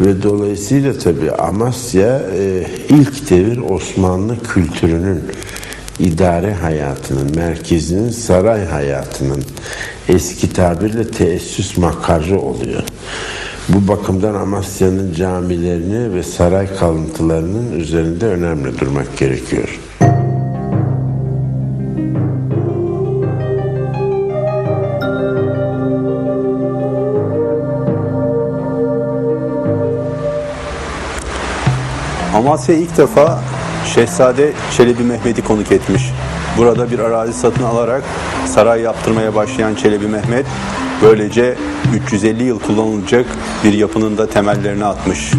Ve dolayısıyla tabii Amasya e, ilk devir Osmanlı kültürünün idare hayatının, merkezinin saray hayatının eski tabirle teessüs makarı oluyor. Bu bakımdan Amasya'nın camilerini ve saray kalıntılarının üzerinde önemli durmak gerekiyor. Amasya ilk defa Şehzade Çelebi Mehmet'i konuk etmiş. Burada bir arazi satın alarak saray yaptırmaya başlayan Çelebi Mehmet böylece 350 yıl kullanılacak bir yapının da temellerini atmış.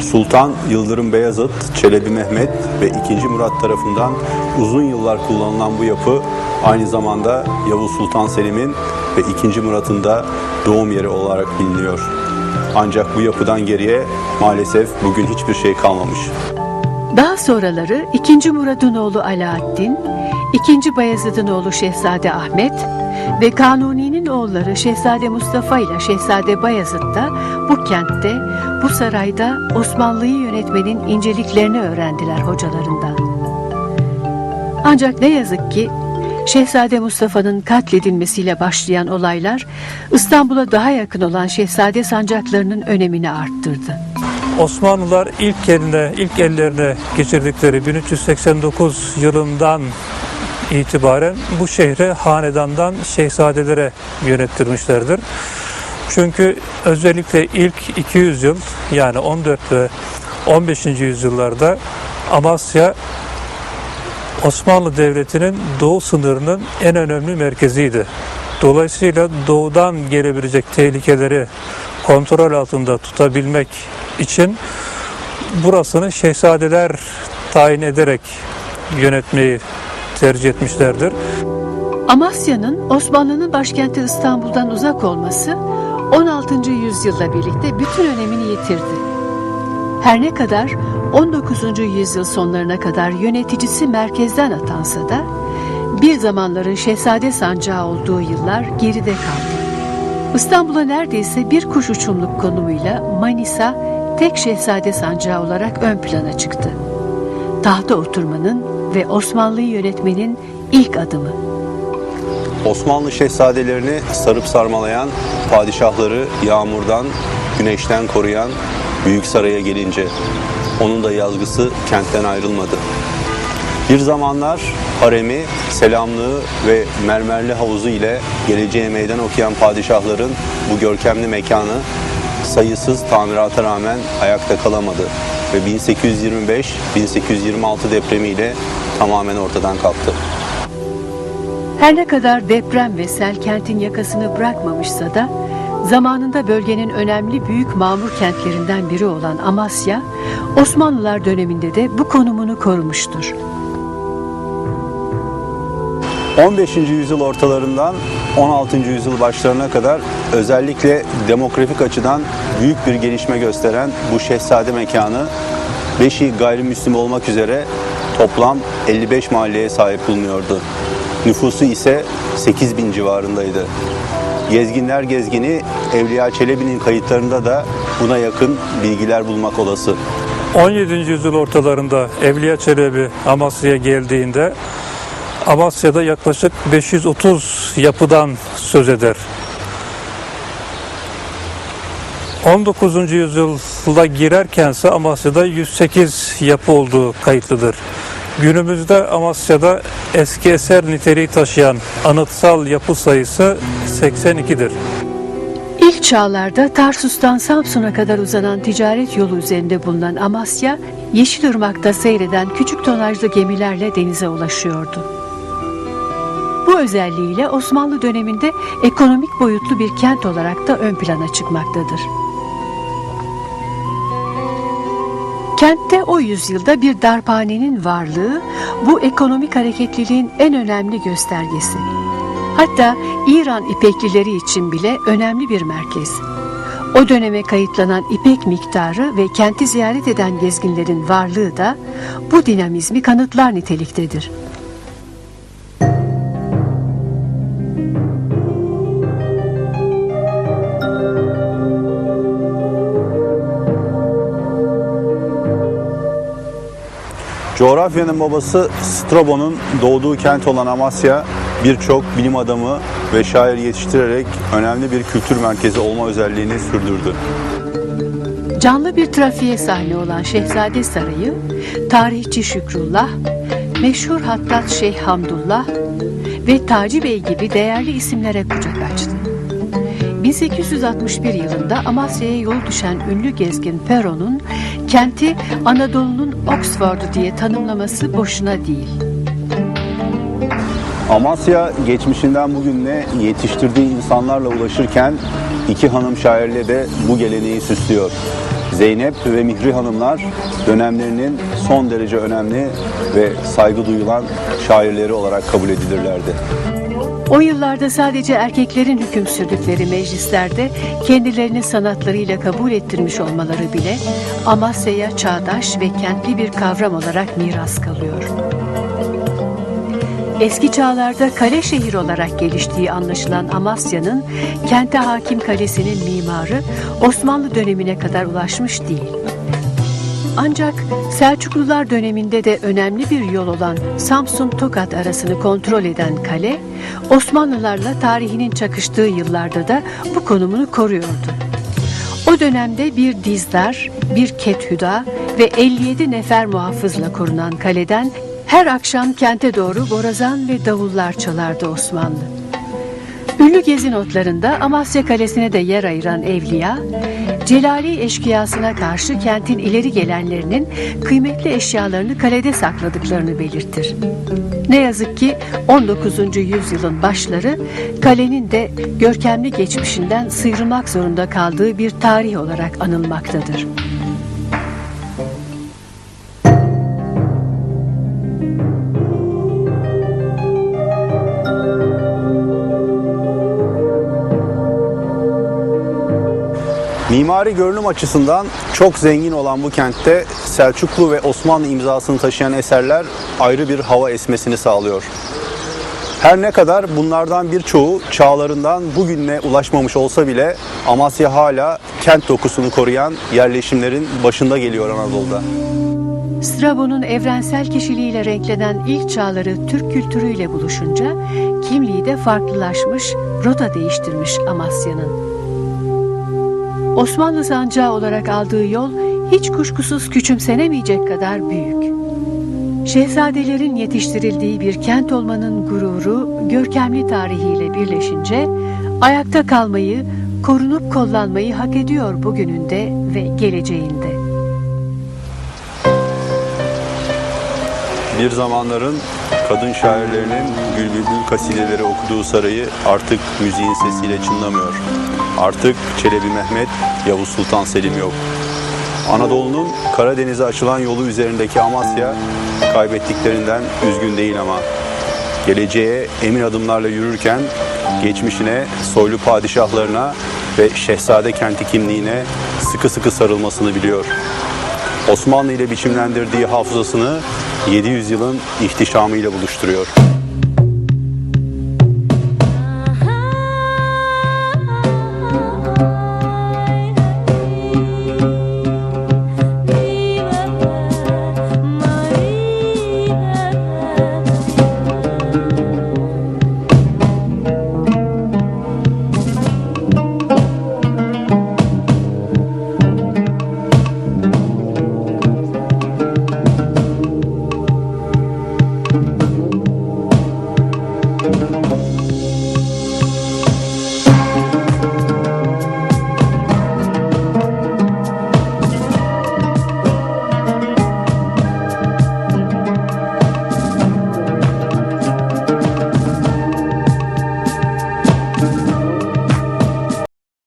Sultan Yıldırım Beyazıt, Çelebi Mehmet ve 2. Murat tarafından uzun yıllar kullanılan bu yapı aynı zamanda Yavuz Sultan Selim'in ve 2. Murat'ın da doğum yeri olarak biliniyor. Ancak bu yapıdan geriye maalesef bugün hiçbir şey kalmamış. Daha sonraları 2. Murad'ın oğlu Alaaddin, 2. Bayezid'in oğlu Şehzade Ahmet ve Kanuni'nin oğulları Şehzade Mustafa ile Şehzade Bayezid da bu kentte, bu sarayda Osmanlı'yı yönetmenin inceliklerini öğrendiler hocalarından. Ancak ne yazık ki Şehzade Mustafa'nın katledilmesiyle başlayan olaylar İstanbul'a daha yakın olan şehzade sancaklarının önemini arttırdı. Osmanlılar ilk eline, ilk ellerine geçirdikleri 1389 yılından itibaren bu şehri hanedandan şehzadelere yönettirmişlerdir. Çünkü özellikle ilk 200 yıl yani 14 ve 15. yüzyıllarda Amasya Osmanlı Devleti'nin doğu sınırının en önemli merkeziydi. Dolayısıyla doğudan gelebilecek tehlikeleri kontrol altında tutabilmek için burasını şehzadeler tayin ederek yönetmeyi tercih etmişlerdir. Amasya'nın Osmanlı'nın başkenti İstanbul'dan uzak olması 16. yüzyılla birlikte bütün önemini yitirdi. Her ne kadar 19. yüzyıl sonlarına kadar yöneticisi merkezden atansa da bir zamanların şehzade sancağı olduğu yıllar geride kaldı. İstanbul'a neredeyse bir kuş uçumluk konumuyla Manisa tek şehzade sancağı olarak ön plana çıktı. Tahta oturmanın ve Osmanlı'yı yönetmenin ilk adımı. Osmanlı şehzadelerini sarıp sarmalayan, padişahları yağmurdan, güneşten koruyan Büyük Saray'a gelince onun da yazgısı kentten ayrılmadı. Bir zamanlar haremi, selamlığı ve mermerli havuzu ile geleceğe meydan okuyan padişahların bu görkemli mekanı sayısız tamirata rağmen ayakta kalamadı ve 1825-1826 depremiyle tamamen ortadan kalktı. Her ne kadar deprem ve sel kentin yakasını bırakmamışsa da zamanında bölgenin önemli büyük mamur kentlerinden biri olan Amasya, Osmanlılar döneminde de bu konumunu korumuştur. 15. yüzyıl ortalarından 16. yüzyıl başlarına kadar özellikle demografik açıdan büyük bir gelişme gösteren bu şehzade mekanı beşi gayrimüslim olmak üzere toplam 55 mahalleye sahip bulunuyordu. Nüfusu ise 8 bin civarındaydı. Gezginler gezgini Evliya Çelebi'nin kayıtlarında da buna yakın bilgiler bulmak olası. 17. yüzyıl ortalarında Evliya Çelebi Amasya'ya geldiğinde Amasya'da yaklaşık 530 yapıdan söz eder. 19. yüzyılda girerkense Amasya'da 108 yapı olduğu kayıtlıdır. Günümüzde Amasya'da eski eser niteliği taşıyan anıtsal yapı sayısı 82'dir. İlk çağlarda Tarsus'tan Samsun'a kadar uzanan ticaret yolu üzerinde bulunan Amasya, Yeşilırmak'ta seyreden küçük tonajlı gemilerle denize ulaşıyordu. Bu özelliğiyle Osmanlı döneminde ekonomik boyutlu bir kent olarak da ön plana çıkmaktadır. Kentte o yüzyılda bir darphanenin varlığı bu ekonomik hareketliliğin en önemli göstergesi. Hatta İran ipeklileri için bile önemli bir merkez. O döneme kayıtlanan ipek miktarı ve kenti ziyaret eden gezginlerin varlığı da bu dinamizmi kanıtlar niteliktedir. Coğrafyanın babası Strabo'nun doğduğu kent olan Amasya birçok bilim adamı ve şair yetiştirerek önemli bir kültür merkezi olma özelliğini sürdürdü. Canlı bir trafiğe sahne olan Şehzade Sarayı, tarihçi Şükrullah, meşhur hattat Şeyh Hamdullah ve Taci Bey gibi değerli isimlere kucak açtı. 1861 yılında Amasya'ya yol düşen ünlü gezgin Perron'un kenti Anadolu'nun Oxford'u diye tanımlaması boşuna değil. Amasya geçmişinden bugününe yetiştirdiği insanlarla ulaşırken iki hanım şairle de bu geleneği süslüyor. Zeynep ve Mihri hanımlar dönemlerinin son derece önemli ve saygı duyulan şairleri olarak kabul edilirlerdi. O yıllarda sadece erkeklerin hüküm sürdükleri meclislerde kendilerini sanatlarıyla kabul ettirmiş olmaları bile Amasya'ya çağdaş ve kentli bir kavram olarak miras kalıyor. Eski çağlarda kale şehir olarak geliştiği anlaşılan Amasya'nın kente hakim kalesinin mimarı Osmanlı dönemine kadar ulaşmış değil. Ancak Selçuklular döneminde de önemli bir yol olan Samsun-Tokat arasını kontrol eden kale, Osmanlılarla tarihinin çakıştığı yıllarda da bu konumunu koruyordu. O dönemde bir dizdar, bir kethüda ve 57 nefer muhafızla korunan kaleden her akşam kente doğru borazan ve davullar çalardı Osmanlı. Ünlü gezi notlarında Amasya Kalesi'ne de yer ayıran Evliya, Celali eşkıyasına karşı kentin ileri gelenlerinin kıymetli eşyalarını kalede sakladıklarını belirtir. Ne yazık ki 19. yüzyılın başları kalenin de görkemli geçmişinden sıyrılmak zorunda kaldığı bir tarih olarak anılmaktadır. Mimari görünüm açısından çok zengin olan bu kentte Selçuklu ve Osmanlı imzasını taşıyan eserler ayrı bir hava esmesini sağlıyor. Her ne kadar bunlardan birçoğu çağlarından bugüne ulaşmamış olsa bile Amasya hala kent dokusunu koruyan yerleşimlerin başında geliyor Anadolu'da. Strabo'nun evrensel kişiliğiyle renklenen ilk çağları Türk kültürüyle buluşunca kimliği de farklılaşmış, rota değiştirmiş Amasya'nın. Osmanlı sancağı olarak aldığı yol hiç kuşkusuz küçümsenemeyecek kadar büyük. Şehzadelerin yetiştirildiği bir kent olmanın gururu, görkemli tarihiyle birleşince ayakta kalmayı, korunup kollanmayı hak ediyor bugününde ve geleceğinde. Bir zamanların kadın şairlerinin Gülbülbül kasideleri okuduğu sarayı artık müziğin sesiyle çınlamıyor. Artık Çelebi Mehmet, Yavuz Sultan Selim yok. Anadolu'nun Karadeniz'e açılan yolu üzerindeki Amasya kaybettiklerinden üzgün değil ama geleceğe emin adımlarla yürürken geçmişine, soylu padişahlarına ve şehzade kenti kimliğine sıkı sıkı sarılmasını biliyor. Osmanlı ile biçimlendirdiği hafızasını 700 yılın ihtişamıyla buluşturuyor.